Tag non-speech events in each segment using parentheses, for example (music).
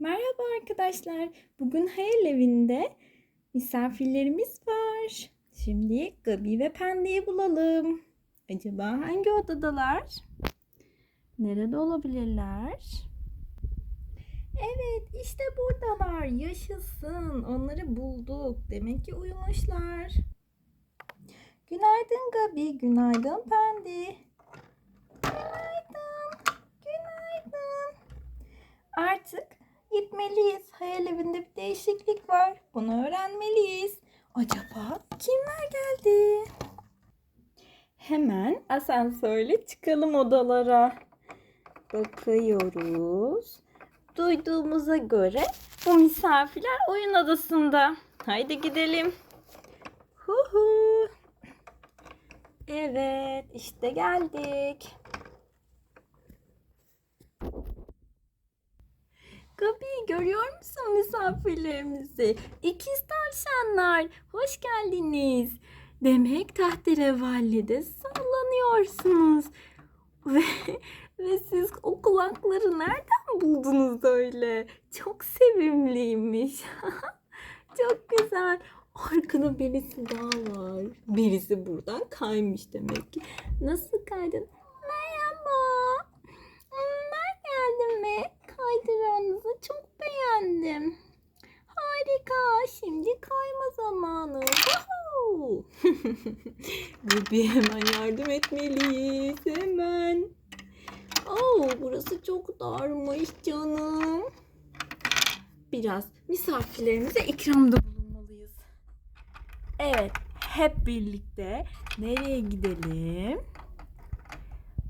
Merhaba arkadaşlar. Bugün hayal evinde misafirlerimiz var. Şimdi Gabi ve Pendi'yi bulalım. Acaba hangi odadalar? Nerede olabilirler? Evet, işte buradalar. Yaşasın. Onları bulduk. Demek ki uyumuşlar. Günaydın Gabi, günaydın Pendi. Günaydın, günaydın. Artık gitmeliyiz. Hayal evinde bir değişiklik var. Bunu öğrenmeliyiz. Acaba kimler geldi? Hemen asansörle çıkalım odalara. Bakıyoruz. Duyduğumuza göre bu misafirler oyun odasında. Haydi gidelim. Hu hu. Evet, işte geldik. Gabi görüyor musun misafirlerimizi? İkiz tavşanlar. Hoş geldiniz. Demek tahterevallide sallanıyorsunuz. (laughs) Ve, ve siz o kulakları nereden buldunuz öyle? Çok sevimliymiş. (laughs) Çok güzel. Arkada birisi daha var. Birisi buradan kaymış demek ki. Nasıl kaydın? Merhaba. Ben geldim ve kaydıranınızı çok beğendim. Harika. Şimdi kayma zamanı. Gabi (laughs) hemen yardım etmeliyiz. Hemen. Oo, burası çok darmış canım. Biraz misafirlerimize ikramda bulunmalıyız. Evet, hep birlikte nereye gidelim?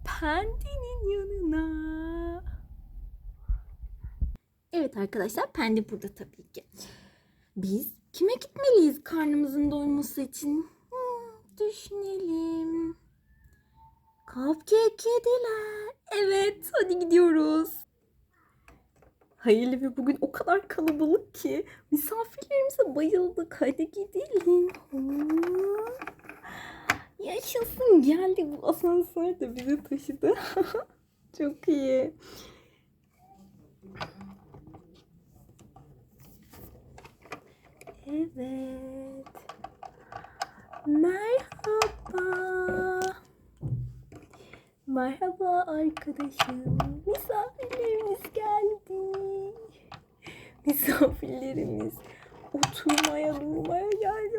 Pendi'nin yanına. Evet arkadaşlar Pendi burada tabii ki. Biz kime gitmeliyiz karnımızın doyması için? Hmm, düşünelim. Cupcake kediler. Evet hadi gidiyoruz. Hayal evi bugün o kadar kalabalık ki misafirlerimize bayıldık. Hadi gidelim. Hmm. Yaşasın geldi bu asansör de bizi taşıdı. (laughs) Çok iyi. Evet. Merhaba. Merhaba arkadaşım. Misafirlerimiz geldi. Misafirlerimiz oturmaya durmaya yer